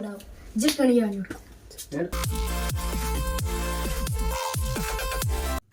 ജിക്കണി ഞാൻ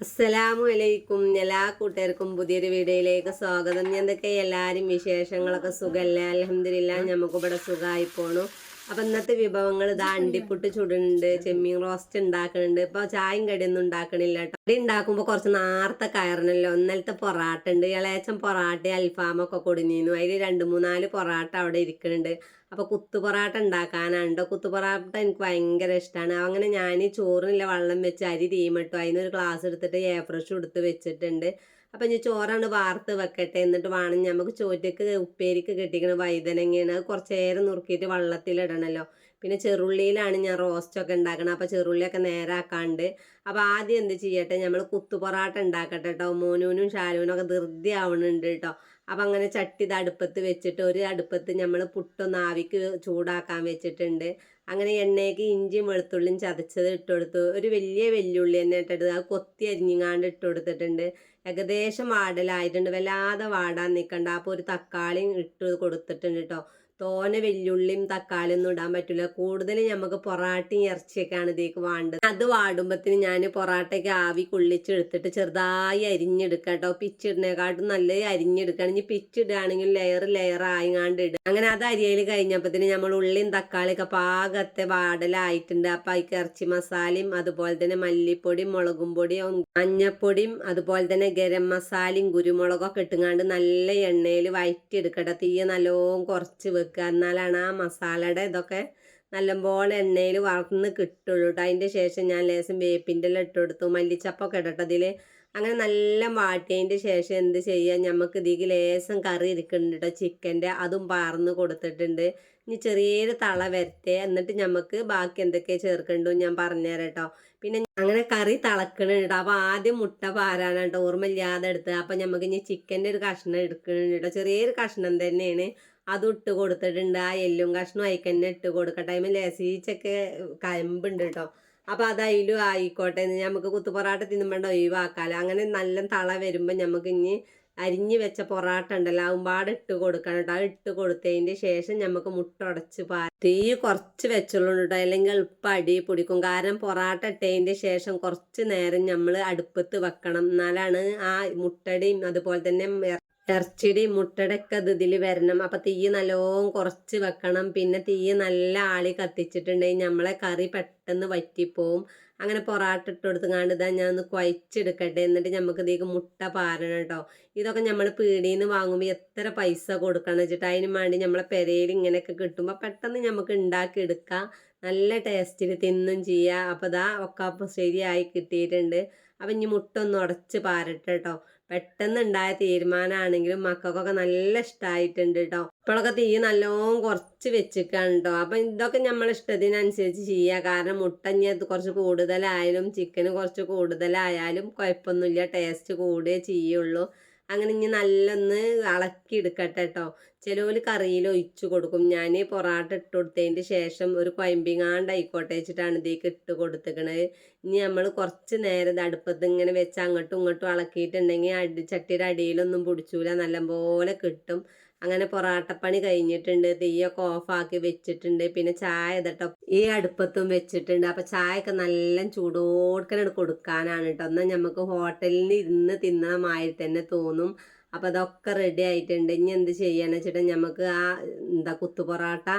അസ്സലാമു അലൈക്കും എല്ലാ കൂട്ടുകാർക്കും പുതിയൊരു വീഡിയോയിലേക്ക് സ്വാഗതം. എന്തൊക്കെ എല്ലാവരും വിശേഷങ്ങളൊക്കെ സുഖമല്ല അലഹമില്ല നമുക്കിവിടെ സുഖമായി പോണു. അപ്പം ഇന്നത്തെ വിഭവങ്ങൾ ഇതാ അണ്ടിപ്പുട്ട് ചുടുന്നുണ്ട് ചെമ്മീൻ റോസ്റ്റ് ഉണ്ടാക്കുന്നുണ്ട് ഇപ്പോൾ ചായയും കടിയൊന്നും ഉണ്ടാക്കണില്ല കടി ഉണ്ടാക്കുമ്പോൾ കുറച്ച് നാർത്ത കയറണല്ലോ. ഒന്നലത്തെ പൊറാട്ട ഉണ്ട്. ഇളയച്ചൻ പൊറാട്ട അൽഫാമൊക്കെ കൊടുന്നിരുന്നു. അതിൽ രണ്ട് മൂന്നാൽ പൊറാട്ട അവിടെ ഇരിക്കുന്നുണ്ട് അപ്പോൾ കുത്തു പൊറാട്ട ഉണ്ടാക്കാനാണ് കുത്തു പൊറാട്ട എനിക്ക് ഭയങ്കര ഇഷ്ടമാണ് അങ്ങനെ ഞാൻ ചോറിനില്ല വെള്ളം വെച്ച് അരി തീമിട്ടു. അതിനൊരു ഗ്ലാസ് എടുത്തിട്ട് എയർ ഫ്രഷ് കൊടുത്ത് വെച്ചിട്ടുണ്ട്. അപ്പം ഞാൻ ചോറാണ് വാർത്ത് വെക്കട്ടെ. എന്നിട്ട് വേണം നമുക്ക് ചോറ്റക്ക് ഉപ്പേരിക്ക് കെട്ടിക്കണ വൈതനങ്ങയാണ് അത് കുറച്ച് നേരം നുറുക്കിയിട്ട് വെള്ളത്തിലിടണമല്ലോ പിന്നെ ചെറുള്ളിയിലാണ് ഞാൻ റോസ്റ്റൊക്കെ ഉണ്ടാക്കണം അപ്പോൾ ചെറുള്ളിയൊക്കെ നേരാക്കാണ്ട്. അപ്പോൾ ആദ്യം എന്ത് ചെയ്യട്ടെ? നമ്മൾ കുത്തുപൊറാട്ട ഉണ്ടാക്കട്ടെ കേട്ടോ മോനൂനും ഷാലൂനും ഒക്കെ ധൃതി ആവണുണ്ട് കേട്ടോ അപ്പം അങ്ങനെ ചട്ടി ഇത് അടുപ്പത്ത് വെച്ചിട്ട് ഒരു അടുപ്പത്ത് നമ്മൾ പുട്ടൊന്ന് ആവിക്ക് ചൂടാക്കാൻ വെച്ചിട്ടുണ്ട്. അങ്ങനെ എണ്ണയ്ക്ക് ഇഞ്ചിയും വെളുത്തുള്ളിയും ചതച്ചത് ഇട്ട് കൊടുത്തു. ഒരു വലിയ വെല്ലുള്ളി തന്നെ ഇട്ടിട്ട് അത് കൊത്തി അരിഞ്ഞിങ്ങാണ്ട് ഇട്ട് കൊടുത്തിട്ടുണ്ട്. ഏകദേശം വാടലായിട്ടുണ്ട്. വല്ലാതെ വാടാൻ നിൽക്കണ്ട അപ്പോൾ ഒരു തക്കാളിയും ഇട്ട് കൊടുത്തിട്ടുണ്ട് കേട്ടോ തോനെ വെല്ലുള്ളിയും തക്കാളിയും ഒന്നും ഇടാൻ പറ്റില്ല കൂടുതൽ നമുക്ക് പൊറാട്ടയും ഇറച്ചിയൊക്കെയാണ് ഇതിലേക്ക് വേണ്ടത്. അത് വാടുമ്പത്തിന് ഞാൻ പൊറാട്ടയ്ക്ക് ആവി കൊള്ളിച്ചെടുത്തിട്ട് ചെറുതായി അരിഞ്ഞെടുക്കാം കേട്ടോ പിച്ചിടുന്നേക്കാട്ടും നല്ല അരിഞ്ഞെടുക്കണം. ഇനി പിച്ചിടുകയാണെങ്കിൽ ലെയർ ലെയർ ആയിങ്ങാണ്ട് ഇടുക. അങ്ങനെ അത് അരിയയിൽ കഴിഞ്ഞപ്പോഴത്തേന് നമ്മൾ ഉള്ളിയും തക്കാളിയൊക്കെ പാകത്തെ വാടലായിട്ടുണ്ട്. അപ്പം അതിക്ക് ഇറച്ചി മസാലയും അതുപോലെ തന്നെ മല്ലിപ്പൊടിയും മുളകും പൊടിയും മഞ്ഞപ്പൊടിയും അതുപോലെ തന്നെ ഗരം മസാലയും കുരുമുളകൊക്കെ ഇട്ടുങ്ങാണ്ട് നല്ല എണ്ണയിൽ വഴറ്റിയെടുക്കട്ടെ തീയ നല്ലോണം കുറച്ച് വെക്കുക എന്നാലാണ് ആ മസാലയുടെ ഇതൊക്കെ നല്ലപോലെ എണ്ണയിൽ വറന്ന് കിട്ടുള്ളൂ കേട്ടോ അതിന്റെ ശേഷം ഞാൻ ലേശം വേപ്പിന്റെ എല്ലാം ഇട്ട് കൊടുത്തു മല്ലിച്ചപ്പൊക്കെ ഇടട്ടതിൽ അങ്ങനെ നല്ല വാട്ടിയതിന്റെ ശേഷം എന്ത് ചെയ്യുക? നമുക്ക് ഇതിലേക്ക് ലേശം കറി ഇരിക്കുന്നുണ്ട് കേട്ടോ ചിക്കന്റെ അതും പാർന്ന് കൊടുത്തിട്ടുണ്ട്. ഇനി ചെറിയൊരു തള വരട്ടെ. എന്നിട്ട് നമുക്ക് ബാക്കി എന്തൊക്കെ ചേർക്കണ്ടു ഞാൻ പറഞ്ഞുതരാം കേട്ടോ പിന്നെ അങ്ങനെ കറി തിളക്കണുണ്ട് അപ്പോൾ ആദ്യം മുട്ട പാരാണ് കേട്ടോ ഓർമ്മയില്ലാതെ എടുത്ത് അപ്പോൾ നമുക്ക് ഇനി ചിക്കന്റെ ഒരു കഷ്ണം എടുക്കണുണ്ട് കേട്ടോ ചെറിയൊരു കഷ്ണം തന്നെയാണ്. അതും ഇട്ട് കൊടുത്തിട്ടുണ്ട്. ആ എല്ലും കഷ്ണം അതിക്ക് തന്നെ ഇട്ട് കൊടുക്കട്ടെ. അതിന് ലേസീച്ചൊക്കെ കയമ്പുണ്ട് കേട്ടോ. അപ്പോൾ അത് അതിലും ആയിക്കോട്ടെ. എന്ന് നമുക്ക് കുത്തുപൊറാട്ട തിന്നുമ്പോണ്ട ഒഴിവാക്കാലോ. അങ്ങനെ നല്ല തള വരുമ്പോൾ നമുക്ക് ഇനി അരിഞ്ഞ് വെച്ച പൊറാട്ട ഉണ്ടല്ലോ അതുമ്പാട് ഇട്ട് കൊടുക്കണം കേട്ടോ. അത് ഇട്ട് കൊടുത്തതിന്റെ ശേഷം നമുക്ക് മുട്ട ഉടച്ച് പാ തീ കുറച്ച് വെച്ചുള്ളൂ കേട്ടോ. അല്ലെങ്കിൽ എളുപ്പം അടി പിടിക്കും. കാരണം പൊറാട്ട ഇട്ടതിന്റെ ശേഷം കുറച്ച് നേരം നമ്മൾ അടുപ്പത്ത് വെക്കണം. എന്നാലാണ് ആ മുട്ടടിയും അതുപോലെ തന്നെ ഇറച്ചിയുടെയും മുട്ടയുടെ ഒക്കെ ഇത് ഇതിൽ വരണം. അപ്പം തീ നല്ലോം കുറച്ച് വെക്കണം. പിന്നെ തീ നല്ല ആളി കത്തിച്ചിട്ടുണ്ടെങ്കിൽ നമ്മളെ കറി പെട്ടെന്ന് വറ്റിപ്പോവും. അങ്ങനെ പൊറാട്ട ഇട്ട് കൊടുത്തുകൊണ്ട് ഇതാ ഞാൻ ഒന്ന് കുഴച്ചെടുക്കട്ടെ. എന്നിട്ട് നമുക്ക് ഇതിലേക്ക് മുട്ട പാരണം കേട്ടോ. ഇതൊക്കെ നമ്മൾ പീടിയിൽ നിന്ന് വാങ്ങുമ്പോൾ എത്ര പൈസ കൊടുക്കണം വെച്ചിട്ട് അതിന് വേണ്ടി നമ്മളെ പെരയിൽ ഇങ്ങനെയൊക്കെ കിട്ടുമ്പോൾ പെട്ടെന്ന് നമുക്ക് ഉണ്ടാക്കി എടുക്കാം നല്ല ടേസ്റ്റിൽ തിന്നും ചെയ്യാം. അപ്പോൾ ഇതാ ഒക്കെ ശരിയായി കിട്ടിയിട്ടുണ്ട്. അപ്പം ഇനി മുട്ട ഒന്ന് ഉടച്ച് പാരട്ടെ കേട്ടോ. പെട്ടെന്ന് ഉണ്ടായ തീരുമാനമാണെങ്കിലും മക്കൾക്കൊക്കെ നല്ല ഇഷ്ടമായിട്ടുണ്ട് കേട്ടോ ഇപ്പോഴൊക്കെ തീ നല്ലോണം കുറച്ച് വെച്ചിക്കാണ് കേട്ടോ അപ്പം ഇതൊക്കെ നമ്മൾ ഇഷ്ടത്തിനനുസരിച്ച് ചെയ്യുക കാരണം മുട്ടഞ്ഞ കുറച്ച് കൂടുതലായാലും ചിക്കന് കുറച്ച് കൂടുതലായാലും കുഴപ്പമൊന്നുമില്ല. ടേസ്റ്റ് കൂടുകയേ ചെയ്യുള്ളൂ. അങ്ങനെ ഇനി നല്ലൊന്ന് ഇളക്കി എടുക്കട്ടെ കേട്ടോ ചിലവർ കറിയിൽ ഒഴിച്ചു കൊടുക്കും. ഞാൻ പൊറാട്ട ഇട്ട് കൊടുത്തതിന്റെ ശേഷം ഒരു കൊയമ്പിങ്ങാണ്ട് ആയിക്കോട്ടെ വെച്ചിട്ടാണ് ഇതിലേക്ക് ഇട്ട് കൊടുത്തേക്കണത്. ഇനി നമ്മൾ കുറച്ച് നേരം അടുപ്പത്ത് ഇങ്ങനെ വെച്ച് അങ്ങോട്ടും ഇങ്ങോട്ടും ഇളക്കിയിട്ടുണ്ടെങ്കിൽ അടി ചട്ടിയുടെ അടിയിലൊന്നും പിടിച്ചൂല. നല്ലപോലെ കിട്ടും. അങ്ങനെ പൊറാട്ടപ്പണി കഴിഞ്ഞിട്ടുണ്ട് തീയൊക്കെ ഓഫാക്കി വെച്ചിട്ടുണ്ട് പിന്നെ ചായ ഇതട്ടോ ഈ അടുപ്പത്തും വെച്ചിട്ടുണ്ട്. അപ്പൊ ചായയൊക്കെ നല്ല ചൂടോടുക്കനാണ് കൊടുക്കാനാണ് കേട്ടോ എന്നാൽ നമുക്ക് ഹോട്ടലിൽ നിന്ന് ഇരുന്ന് തിന്നണമായി തന്നെ തോന്നും. അപ്പോൾ അതൊക്കെ റെഡി ആയിട്ടുണ്ട്. ഇനി എന്ത് ചെയ്യാന്ന് വെച്ചിട്ട് നമുക്ക് ആ എന്താ കുത്തു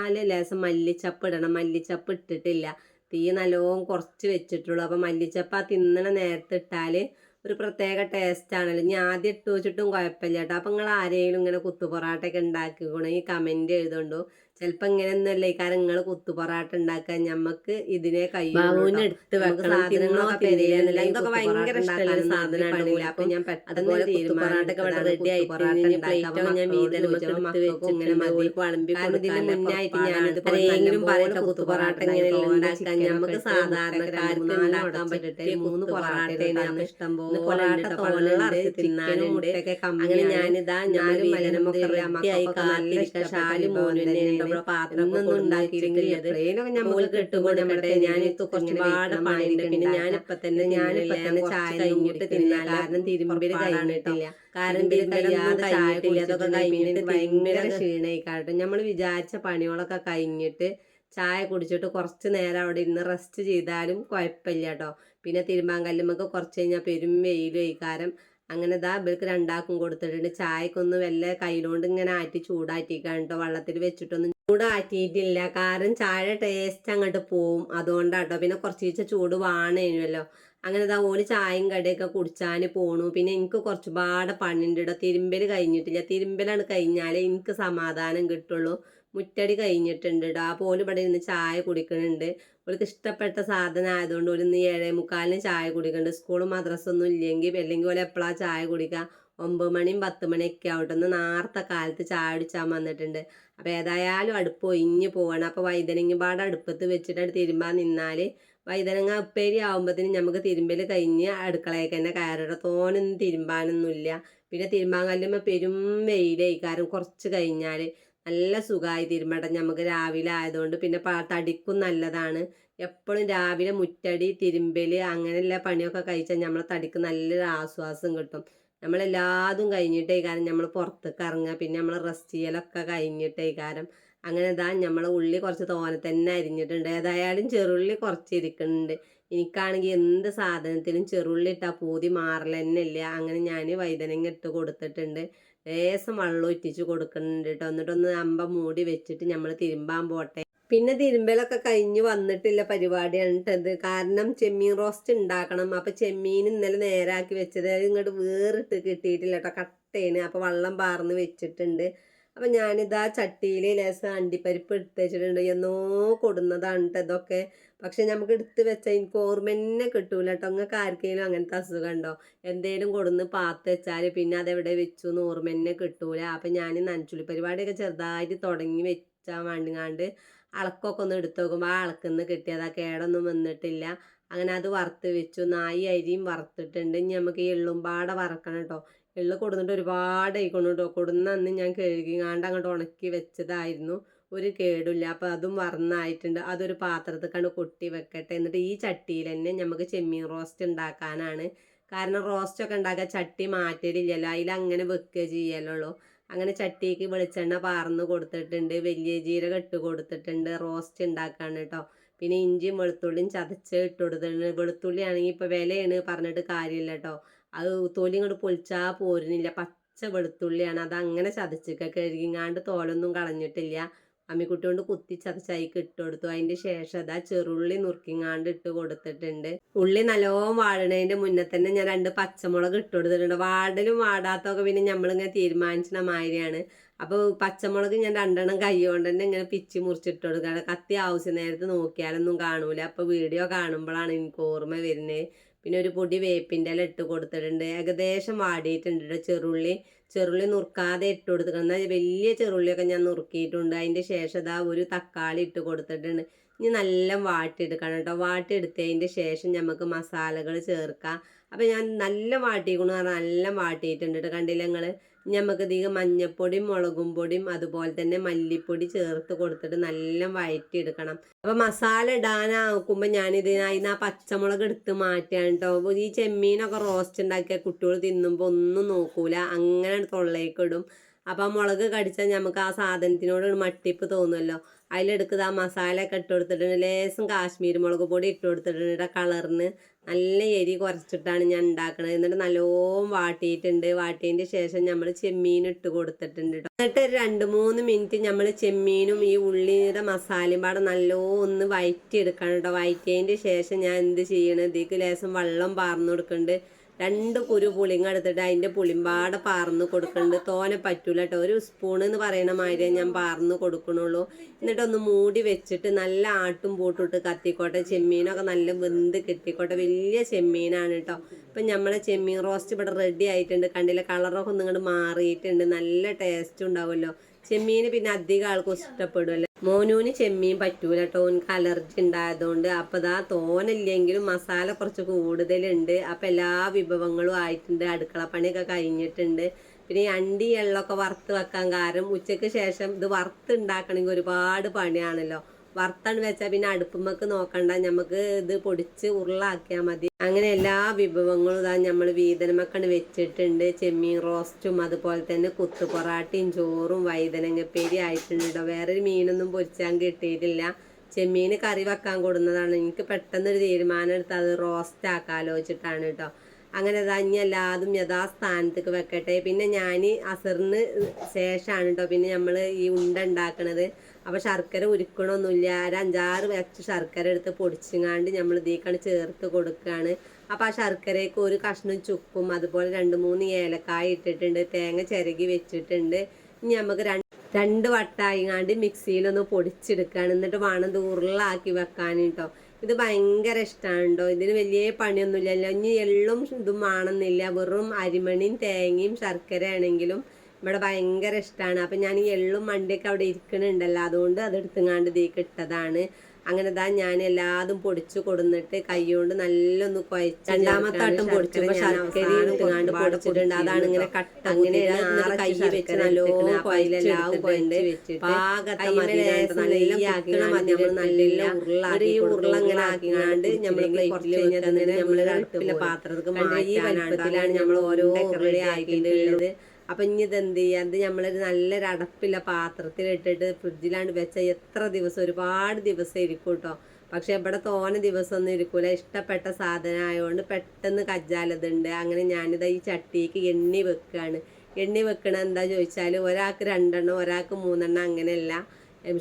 അല്ലെ ലേശം മല്ലിച്ചപ്പ് ഇടണം. മല്ലിച്ചപ്പ് ഇട്ടിട്ടില്ല. തീ നല്ലോണം കുറച്ച് വെച്ചിട്ടുള്ളൂ. അപ്പോൾ മല്ലിച്ചപ്പ് ആ തിന്നണ നേരത്തെ ഇട്ടാൽ ഒരു പ്രത്യേക ടേസ്റ്റ് ആണല്ലോ. ഞാൻ ആദ്യം ഇട്ട് വെച്ചിട്ടും കുഴപ്പമില്ല കേട്ടോ. അപ്പം നിങ്ങൾ ആരെങ്കിലും ഇങ്ങനെ കുത്തു പൊറാട്ടയൊക്കെ ഉണ്ടാക്കിക്കണമെങ്കിൽ കമന്റ് എഴുതുണ്ടോ. ചിലപ്പോൾ ഇങ്ങനെ ഈ കാരണം നിങ്ങൾ കുത്തു പൊറാട്ട ഉണ്ടാക്കാൻ ഞമ്മക്ക് ഇതിനെ വെക്കണം സാധനങ്ങളൊക്കെ ഇതൊക്കെ ഭയങ്കര സാധനമാണ് അപ്പൊ ഞാൻ ഞാൻ പറയട്ടെ ഉണ്ടാക്കാൻ സാധാരണക്കാർക്ക് ഉണ്ടാക്കാൻ പറ്റട്ടെ മൂന്ന് പൊറാട്ടയാണ് ഇഷ്ടം പോലെ ഞാനിതാ ഞാനും മലനമൊക്കെ കാലിലിഷ്ട ഷാൽ പാത്രം ഉണ്ടാക്കിയില്ലെങ്കിൽ കിട്ടുകൊണ്ടേ ഞാൻ ഒരുപാട് പണിയുണ്ട് പിന്നെ ഞാനിപ്പോ തന്നെ ഞാനിപ്പോ തന്നെ ചായ കഴിഞ്ഞിട്ട് തിന്നാൻ കാരണം തിരുമ്പിൽ കഴിഞ്ഞിട്ടില്ല. കാരണം തിരുമ്പല്ലാതെ ചായട്ടില്ല അതൊക്കെ കഴിഞ്ഞിട്ട് ഭയങ്കര ക്ഷീണമായി കാരണം നമ്മൾ വിചാരിച്ച പണികളൊക്കെ കഴിഞ്ഞിട്ട് ചായ കുടിച്ചിട്ട് കുറച്ച് നേരം അവിടെ ഇരുന്ന് റെസ്റ്റ് ചെയ്താലും കുഴപ്പമില്ല കേട്ടോ പിന്നെ തിരുമ്പാൻ കല്ലുമ്മക്ക് കുറച്ച് കഴിഞ്ഞാൽ പെരും വെയിലും ഇക്കാരം അങ്ങനെ ഇതാ ഇവർക്ക് രണ്ടാക്കും കൊടുത്തിട്ടുണ്ട്. ചായക്കൊന്ന് വല്ല കയ്യിലോണ്ട് ഇങ്ങനെ ആറ്റി ചൂടാറ്റിക്കാണ്ടോ കേട്ടോ. വെള്ളത്തിൽ വെച്ചിട്ടൊന്നും ചൂടാറ്റിയിട്ടില്ല. കാരണം ചായ ടേസ്റ്റ് അങ്ങോട്ട് പോവും. അതുകൊണ്ടാട്ടോ. പിന്നെ കുറച്ച് ചൂട് വാണേനുമല്ലോ അങ്ങനെ ഇതാ ഓൽ ചായയും കടയൊക്കെ കുടിച്ചാൻ പോണു. പിന്നെ എനിക്ക് കുറച്ചുപാട് പണിയുണ്ട് കേട്ടോ തിരുമ്പൽ കഴിഞ്ഞിട്ടില്ല. തിരുമ്പലാണ് കഴിഞ്ഞാലേ എനിക്ക് സമാധാനം കിട്ടുള്ളൂ. മുറ്റടി കഴിഞ്ഞിട്ടുണ്ട് കേട്ടോ ആ പോലും ഇവിടെ ഇരുന്ന് ചായ കുടിക്കുന്നുണ്ട് അവർക്ക് ഇഷ്ടപ്പെട്ട സാധനം ആയതുകൊണ്ട് ഒരു ഇന്ന് ഏഴേ മുക്കാലിന് ചായ കുടിക്കുന്നുണ്ട് സ്കൂളും മദ്രസ ഒന്നും ഇല്ലെങ്കിൽ അല്ലെങ്കിൽ പോലെ എപ്പോഴാണ് ചായ കുടിക്കുക ഒമ്പത് മണിയും പത്ത് മണിയൊക്കെ ആവട്ടെ ഒന്ന് നേരത്തെ കാലത്ത് ചായ അടിച്ചാൽ വന്നിട്ടുണ്ട്. അപ്പോൾ ഏതായാലും അടുപ്പ് ഒഴിഞ്ഞ് പോവാണ്. അപ്പോൾ വൈതനങ്ങ പാടെ അടുപ്പത്ത് വെച്ചിട്ട് തിരുമ്പാൻ നിന്നാൽ വൈതനങ്ങ ഉപ്പേരി ആകുമ്പോഴത്തേനും നമുക്ക് തിരുമ്പൽ കഴിഞ്ഞ് അടുക്കളയൊക്കെ തന്നെ കയറിട തോനൊന്നും തിരുമ്പാനൊന്നുമില്ല പിന്നെ തിരുമ്പാൻ കല്ലുമ്പോൾ പെരും വെയിലായി. കാരണം കുറച്ച് കഴിഞ്ഞാൽ നല്ല സുഖമായി തിരുമ്പടം നമുക്ക് രാവിലെ ആയതുകൊണ്ട് പിന്നെ തടിക്കും നല്ലതാണ്. എപ്പോഴും രാവിലെ മുറ്റടി തിരുമ്പൽ അങ്ങനെയുള്ള പണിയൊക്കെ കഴിച്ചാൽ നമ്മളെ തടിക്ക് നല്ലൊരു ആശ്വാസം കിട്ടും. നമ്മളെല്ലാതും കഴിഞ്ഞിട്ടേ കാരം നമ്മൾ പുറത്തേക്ക് ഇറങ്ങുക പിന്നെ നമ്മൾ റെസ്റ്റ് ചെയ്യലൊക്കെ കഴിഞ്ഞിട്ടേ കാരം അങ്ങനെ ഇതാ നമ്മൾ ഉള്ളി കുറച്ച് തോനെ തന്നെ അരിഞ്ഞിട്ടുണ്ട്. ഏതായാലും ചെറുള്ളി കുറച്ച് ഇരിക്കുന്നുണ്ട് എനിക്കാണെങ്കിൽ എന്ത് സാധനത്തിലും ചെറുള്ളി ഇട്ടാൽ പൂതി മാറൽ ഇല്ല അങ്ങനെ ഞാൻ വൈതനങ്ങ ഇട്ട് കൊടുത്തിട്ടുണ്ട്. ലേസം വെള്ളം ഒറ്റിച്ച് കൊടുക്കുന്നുണ്ട് കേട്ടോ എന്നിട്ടൊന്ന് അമ്പ മൂടി വെച്ചിട്ട് നമ്മൾ തിരുമ്പാൻ പോട്ടെ. പിന്നെ തിരുമ്പലൊക്കെ കഴിഞ്ഞ് വന്നിട്ടില്ല പരിപാടിയാണ് കേട്ടത് കാരണം ചെമ്മീൻ റോസ്റ്റ് ഉണ്ടാക്കണം. അപ്പൊ ചെമ്മീൻ ഇന്നലെ നേരാക്കി വെച്ചത്. ഇങ്ങോട്ട് വേറിട്ട് കിട്ടിയിട്ടില്ല കേട്ടോ കട്ടേന്. അപ്പൊ വെള്ളം പാർന്ന് വെച്ചിട്ടുണ്ട്. അപ്പം ഞാനിതാ ചട്ടിയിൽ ലേസം അണ്ടിപ്പരിപ്പ് എടുത്ത് വെച്ചിട്ടുണ്ട്. എന്നോ കൊടുന്നതാണ് ഇതൊക്കെ. പക്ഷെ നമുക്ക് എടുത്ത് വെച്ചാൽ എനിക്ക് ഓർമ്മ തന്നെ കിട്ടൂല കേട്ടോ നിങ്ങൾക്ക് ആർക്കെങ്കിലും അങ്ങനത്തെ അസുഖം ഉണ്ടോ? എന്തേലും കൊടുന്ന് പാത്ത് വെച്ചാൽ പിന്നെ അതെവിടെ വെച്ചു എന്ന് ഓർമ്മ തന്നെ കിട്ടൂല. അപ്പം ഞാൻ നനച്ചുള്ളി പരിപാടിയൊക്കെ ചെറുതായിട്ട് തുടങ്ങി വെച്ചാൽ വേണ്ടിങ്ങാണ്ട് അളക്കൊക്കെ ഒന്ന് എടുത്ത് നോക്കുമ്പോൾ ആ അളക്കുന്ന് കിട്ടിയതാ കേടൊന്നും വന്നിട്ടില്ല. അങ്ങനെ അത് വറുത്ത് വെച്ചു. നായി അരിയും വറുത്തിട്ടുണ്ട്. ഇനി നമുക്ക് ഈ എള്ളുംപാട വറക്കണം കേട്ടോ എള്ള് കൊടുന്നിട്ട് ഒരുപാട് ആയിക്കൊണ്ട് കേട്ടോ കൊടുന്ന അന്ന് ഞാൻ കാണ്ട് അങ്ങോട്ട് ഉണക്കി വെച്ചതായിരുന്നു. ഒരു കേടില്ല. അപ്പോൾ അതും വറന്നായിട്ടുണ്ട്. അതൊരു പാത്രത്തിൽ കണ്ട് കൊട്ടി വെക്കട്ടെ. എന്നിട്ട് ഈ ചട്ടിയിൽ തന്നെ നമുക്ക് ചെമ്മീൻ റോസ്റ്റ് ഉണ്ടാക്കാനാണ് കാരണം റോസ്റ്റൊക്കെ ഉണ്ടാക്കാൻ ചട്ടി മാറ്റലില്ലല്ലോ. അതിൽ അങ്ങനെ വെക്കുക ചെയ്യലുള്ളൂ. അങ്ങനെ ചട്ടിക്ക് വെളിച്ചെണ്ണ പാർന്ന് കൊടുത്തിട്ടുണ്ട്. വലിയ ജീരകം ഇട്ട് കൊടുത്തിട്ടുണ്ട്. റോസ്റ്റ് ഉണ്ടാക്കാണ് കേട്ടോ പിന്നെ ഇഞ്ചിയും വെളുത്തുള്ളിയും ചതച്ച് ഇട്ട് കൊടുത്തിട്ടുണ്ട്. വെളുത്തുള്ളി ആണെങ്കിൽ ഇപ്പോൾ വിലയാണ് പറഞ്ഞിട്ട് കാര്യമില്ല കേട്ടോ അത് തൊലി ഇങ്ങോട്ട് പൊളിച്ചാൽ പോരുന്നില്ല. പച്ച വെളുത്തുള്ളിയാണ്. അത് അങ്ങനെ ചതച്ചൊക്കെ കഴുകിങ്ങാണ്ട് തോലൊന്നും കളഞ്ഞിട്ടില്ല. അമ്മിക്കുട്ടി കൊണ്ട് കുത്തി ചതച്ചായി ഇട്ട് കൊടുത്തു. അതിന്റെ ശേഷം അതാ ചെറുള്ളി നുറുക്കിങ്ങാണ്ട് ഇട്ട് കൊടുത്തിട്ടുണ്ട്. ഉള്ളി നല്ലോണം വാടണതിന്റെ മുന്നേ തന്നെ ഞാൻ രണ്ട് പച്ചമുളക് ഇട്ട് കൊടുത്തിട്ടുണ്ട്. വാടലും വാടാത്തൊക്കെ പിന്നെ നമ്മളിങ്ങനെ തീരുമാനിച്ചിന മാതിരിയാണ്. അപ്പോൾ പച്ചമുളക് ഞാൻ രണ്ടെണ്ണം കൈ കൊണ്ട് തന്നെ ഇങ്ങനെ പിച്ചി മുറിച്ചിട്ട് കൊടുക്കുകയാണ് കത്തി ആവശ്യം നേരത്ത് നോക്കിയാലൊന്നും കാണൂല. അപ്പോൾ വീഡിയോ കാണുമ്പോഴാണ് എനിക്ക് ഓർമ്മ വരുന്നത്. പിന്നെ ഒരു പൊടി വേപ്പിന്റെ ഇല ഇട്ട് കൊടുത്തിട്ടുണ്ട്. ഏകദേശം വാടിയിട്ടുണ്ട് ചെറുള്ളി. ചെറുള്ളി നുറുക്കാതെ ഇട്ട് കൊടുത്തിട്ടുണ്ട്. എന്നാൽ വലിയ ചെറുള്ളിയൊക്കെ ഞാൻ നുറുക്കിയിട്ടുണ്ട്. അതിന്റെ ശേഷം ഇതാ ഒരു തക്കാളി ഇട്ട് കൊടുത്തിട്ടുണ്ട്. ഇനി നല്ല വാട്ടിയെടുക്കണം കേട്ടോ. വാട്ടിയെടുത്തതിന്റെ ശേഷം നമുക്ക് മസാലകൾ ചേർക്കാം. അപ്പോൾ ഞാൻ നല്ല വാട്ടിക്കണു പറഞ്ഞാൽ നല്ല വാട്ടിയിട്ടുണ്ട് കേട്ടോ. കണ്ടില്ല നിങ്ങൾ? നമുക്ക് ഇതിൽ മഞ്ഞപ്പൊടിയും മുളകും പൊടിയും അതുപോലെ തന്നെ മല്ലിപ്പൊടി ചേർത്ത് കൊടുത്തിട്ട് നല്ല വഴറ്റിയെടുക്കണം അപ്പോൾ മസാല ഇടാനാക്കുമ്പോൾ ഞാനിതിനായി ആ പച്ചമുളക് എടുത്ത് മാറ്റാണ് കേട്ടോ ഈ ചെമ്മീനൊക്കെ റോസ്റ്റ് ഉണ്ടാക്കിയ കുട്ടികൾ തിന്നുമ്പോൾ ഒന്നും നോക്കൂല. അങ്ങനെ തൊള്ളേക്കിടും അപ്പോൾ ആ മുളക് കടിച്ചാൽ നമുക്ക് ആ സാധനത്തിനോട് മട്ടിപ്പ് തോന്നുമല്ലോ അതിലെടുക്കുക ആ മസാല ഒക്കെ ഇട്ട് കൊടുത്തിട്ടുണ്ട് ലേസം കാശ്മീരി മുളക് പൊടി ഇട്ട് കൊടുത്തിട്ടുണ്ട് കളറിന്. നല്ല എരി കുറച്ചിട്ടാണ് ഞാൻ ഉണ്ടാക്കുന്നത് എന്നിട്ട് നല്ലോണം വാട്ടിയിട്ടുണ്ട്. വാട്ടിയതിന്റെ ശേഷം നമ്മൾ ചെമ്മീൻ ഇട്ട് കൊടുത്തിട്ടുണ്ട് എന്നിട്ട് രണ്ട് മൂന്ന് മിനിറ്റ് നമ്മൾ ചെമ്മീനും ഈ ഉള്ളിയുടെ മസാലയും പാടെ നല്ലോന്ന് വയറ്റി എടുക്കണം കേട്ടോ വയറ്റിയതിന്റെ ശേഷം ഞാൻ എന്ത് ചെയ്യണം? ഇതിലേക്ക് ലേസം വെള്ളം പാർന്നു കൊടുക്കുന്നുണ്ട് രണ്ട് കുരു പുളിങ്ങ എടുത്തിട്ട് അതിന്റെ പുളിമ്പാടെ പാർന്ന് കൊടുക്കുന്നുണ്ട് തോനെ പറ്റൂല കേട്ടോ ഒരു സ്പൂൺ എന്ന് പറയുന്ന മാതിരി ഞാൻ പാർന്ന് കൊടുക്കണുള്ളൂ. എന്നിട്ടൊന്ന് മൂടി വെച്ചിട്ട് നല്ല ആട്ടും പൂട്ടിട്ട് കത്തിക്കോട്ടെ. ചെമ്മീനൊക്കെ നല്ല വെന്ത് കിട്ടിക്കോട്ടെ. വലിയ ചെമ്മീനാണ് കേട്ടോ ഇപ്പം നമ്മളെ ചെമ്മീൻ റോസ്റ്റ് ഇവിടെ റെഡി ആയിട്ടുണ്ട്. കണ്ടില്ല? കളറൊക്കെ ഒന്നും ഇങ്ങോട്ട് മാറിയിട്ടുണ്ട്. നല്ല ടേസ്റ്റ് ഉണ്ടാവുമല്ലോ. ചെമ്മീന് പിന്നെ അധികം ആൾക്കും ഇഷ്ടപ്പെടുമല്ലോ മോനൂന് ചെമ്മീൻ പറ്റൂല കേട്ടോ ഓനക്ക് അലർജി ഉണ്ടായതുകൊണ്ട് അപ്പം ഇതാ തോനില്ലെങ്കിലും മസാല കുറച്ച് കൂടുതലുണ്ട്. അപ്പം എല്ലാ വിഭവങ്ങളും ആയിട്ടുണ്ട്. അടുക്കള പണിയൊക്കെ കഴിഞ്ഞിട്ടുണ്ട്. പിന്നെ ഈ അണ്ടി എള്ളൊക്കെ വറുത്ത് വെക്കാൻ കാരണം ഉച്ചയ്ക്ക് ശേഷം ഇത് വറുത്ത് ഉണ്ടാക്കണമെങ്കിൽ ഒരുപാട് പണിയാണല്ലോ. വറുത്താണ് വെച്ചാൽ പിന്നെ അടുപ്പുമ്മക്ക് നോക്കണ്ട. നമുക്ക് ഇത് പൊടിച്ച് ഉരുളാക്കിയാൽ മതി. അങ്ങനെ എല്ലാ വിഭവങ്ങളും ഇതാ നമ്മൾ വീതനമക്കാണ് വെച്ചിട്ടുണ്ട്. ചെമ്മീൻ റോസ്റ്റും അതുപോലെ തന്നെ കുത്തു പൊറാട്ടയും ചോറും വൈതനങ്ങപ്പേരി ആയിട്ടുണ്ട് കേട്ടോ വേറൊരു മീനൊന്നും പൊരിച്ചാൻ കിട്ടിയിട്ടില്ല. ചെമ്മീൻ കറി വെക്കാൻ കൊടുന്നതാണ്. എനിക്ക് പെട്ടെന്നൊരു തീരുമാനം എടുത്ത് അത് റോസ്റ്റ് ആക്കാലോചിച്ചിട്ടാണ് കേട്ടോ അങ്ങനെ ഇതാ ഇനി എല്ലാതും യഥാസ്ഥാനത്തേക്ക് വെക്കട്ടെ. പിന്നെ ഞാൻ അസറിന് ശേഷമാണ് കേട്ടോ പിന്നെ നമ്മൾ ഈ ഉണ്ട ഉണ്ടാക്കണത് അപ്പോൾ ശർക്കര ഉരുക്കണമൊന്നുമില്ല ഒരു അഞ്ചാറ് വെച്ച് ശർക്കര എടുത്ത് പൊടിച്ചിങ്ങാണ്ട് നമ്മൾ ഇതേക്കാണ് ചേർത്ത് കൊടുക്കുകയാണ് അപ്പോൾ ആ ശർക്കരയ്ക്ക് ഒരു കഷ്ണം ചുക്കും അതുപോലെ രണ്ട് മൂന്ന് ഏലക്കായ ഇട്ടിട്ടുണ്ട്. തേങ്ങ ചിരകി വെച്ചിട്ടുണ്ട്. ഇനി നമുക്ക് രണ്ട് രണ്ട് വട്ടായിങ്ങാണ്ട് മിക്സിയിലൊന്ന് പൊടിച്ചെടുക്കുകയാണ് എന്നിട്ട് വേണം ദൂറിലാക്കി വെക്കാൻ കേട്ടോ ഇത് ഭയങ്കര ഇഷ്ടമാണ് കേട്ടോ ഇതിന് വലിയ പണിയൊന്നുമില്ലല്ലോ. ഇനി എള്ളും ഇതും വേണമെന്നില്ല വെറും അരിമണിയും തേങ്ങയും ശർക്കര ആണെങ്കിലും ഇവിടെ ഭയങ്കര ഇഷ്ടമാണ് അപ്പം ഞാൻ ഈ എള്ളും മണ്ടിയൊക്കെ അവിടെ ഇരിക്കണുണ്ടല്ലോ. അതുകൊണ്ട് അത് എടുത്തുങ്ങാണ്ട് ഇതിലേക്ക് ഇട്ടതാണ് അങ്ങനെ ദാ ഞാൻ എല്ലാതും പൊടിച്ചു കൊടുന്നിട്ട് കൈകൊണ്ട് നല്ലൊന്ന് കുഴച്ച് രണ്ടാമത്തെ ആട്ടും പൊടിച്ചു എടുത്തുങ്ങാണ്ട് പൊടിച്ചിട്ടുണ്ട്. അതാണ് ഇങ്ങനെ കട്ട അങ്ങനെ കൈ വെച്ച് നല്ലോ കുഴലെല്ലാവും കുഴണ്ട് പാകത്തെ നല്ല നല്ല ഉരുളാക്കി ഉരുള ഇങ്ങനെ ആക്കിങ്ങാണ്ട് നമ്മൾ പ്ലേറ്റിൽ വെക്കുന്നത് നമ്മൾ അടുപ്പിലെ പാത്രത്തിൽ ഈ വലിപ്പത്തിലാണ് നമ്മൾ ഓരോ ഉരുളി ആക്കിയിട്ടുള്ളത്. അപ്പം ഇനി ഇത് എന്ത് ചെയ്യുക ഇത് നമ്മളൊരു നല്ലൊരു അടപ്പില്ല പാത്രത്തിലിട്ടിട്ട് ഫ്രിഡ്ജിലാണ് വെച്ചാൽ എത്ര ദിവസം ഒരുപാട് ദിവസം ഇരിക്കും കേട്ടോ പക്ഷെ ഇവിടെ തോന ദിവസമൊന്നും ഇരിക്കൂല. ഇഷ്ടപ്പെട്ട സാധനം ആയതുകൊണ്ട് പെട്ടെന്ന് കജ്ജാലതുണ്ട് അങ്ങനെ ഞാനിത് ഈ ചട്ടിക്ക് എണ്ണി വെക്കുകയാണ് എണ്ണി വെക്കണ എന്താ ചോദിച്ചാൽ ഒരാൾക്ക് രണ്ടെണ്ണം ഒരാൾക്ക് മൂന്നെണ്ണം അങ്ങനെയല്ല.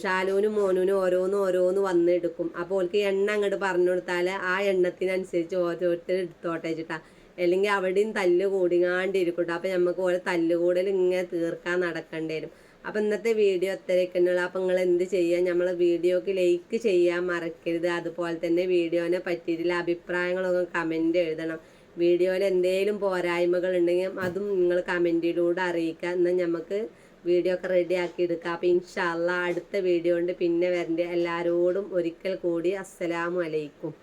ഷാലൂനും മോനൂനും ഓരോന്ന് ഓരോന്ന് വന്നെടുക്കും അപ്പോൾ ഓൾക്ക് എണ്ണ അങ്ങോട്ട് പറഞ്ഞു കൊടുത്താൽ ആ എണ്ണത്തിനനുസരിച്ച് ഓരോരുത്തർ എടുത്തോട്ടെ വെച്ചിട്ടാ. അല്ലെങ്കിൽ അവിടെയും തല്ല് കൂടിങ്ങാണ്ടിരിക്കട്ടെ. അപ്പം നമുക്ക് ഓരോ തല്ലുകൂടൽ ഇങ്ങനെ തീർക്കാൻ നടക്കേണ്ടി വരും. അപ്പം ഇന്നത്തെ വീഡിയോ അത്രയൊക്കെയുള്ള. അപ്പം നിങ്ങൾ എന്ത് ചെയ്യുക നമ്മളെ വീഡിയോക്ക് ലൈക്ക് ചെയ്യാൻ മറക്കരുത്. അതുപോലെ തന്നെ വീഡിയോനെ പറ്റിയിട്ടുള്ള അഭിപ്രായങ്ങളൊക്കെ കമന്റ് എഴുതണം. വീഡിയോയിൽ എന്തെങ്കിലും പോരായ്മകൾ ഉണ്ടെങ്കിൽ അതും നിങ്ങൾ കമന്റിലൂടെ അറിയിക്കുക. എന്നാൽ നമുക്ക് വീഡിയോ ഒക്കെ റെഡി ആക്കി എടുക്കുക അപ്പം ഇൻഷാല്ല അടുത്ത വീഡിയോ കൊണ്ട് പിന്നെ വരണ്ട. എല്ലാവരോടും ഒരിക്കൽ കൂടി അസ്സലാമു അലൈക്കും.